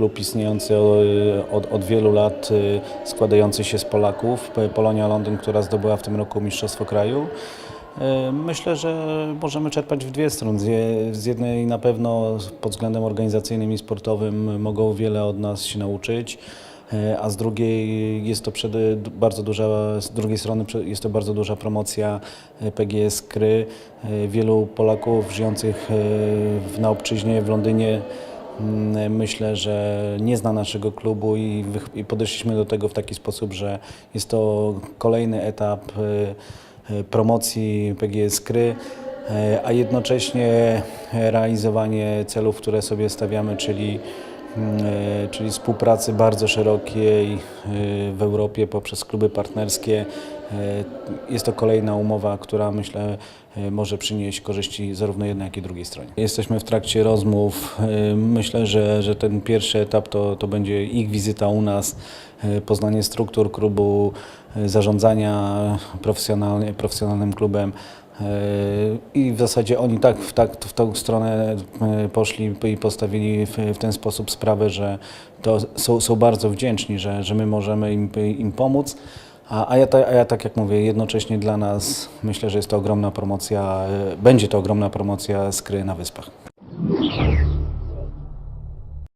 klub istniejący e, od, od wielu lat, e, składający się z Polaków. Polonia Londyn, która zdobyła w tym roku Mistrzostwo Kraju. E, Myślę, że możemy czerpać w dwie strony. Z je- Z jednej na pewno pod względem organizacyjnym i sportowym mogą wiele od nas się nauczyć. A z drugiej jest to przede, bardzo duża, z drugiej strony jest to bardzo duża promocja PGS Kry. Wielu Polaków żyjących na obczyźnie w Londynie myślę, że nie zna naszego klubu i, i podeszliśmy do tego w taki sposób, że jest to kolejny etap e, e, promocji PGS Kry, e, a jednocześnie realizowanie celów, które sobie stawiamy, czyli Mm, czyli współpracy bardzo szerokiej e, w Europie poprzez kluby partnerskie. E, Jest to kolejna umowa, która myślę e, może przynieść korzyści zarówno jednej, jak i drugiej stronie. Jesteśmy w trakcie rozmów. E, Myślę, że, że ten pierwszy etap to, to będzie ich wizyta u nas, e, poznanie struktur klubu, e, zarządzania profesjonalnym klubem. I w zasadzie oni tak, w, tak w tą stronę e, poszli i postawili w, w ten sposób sprawę, że to są, są bardzo wdzięczni, że, że my możemy im, im pomóc. A, a, ja, a ja tak jak mówię, jednocześnie dla nas myślę, że jest to ogromna promocja, e, będzie to ogromna promocja skry na Wyspach.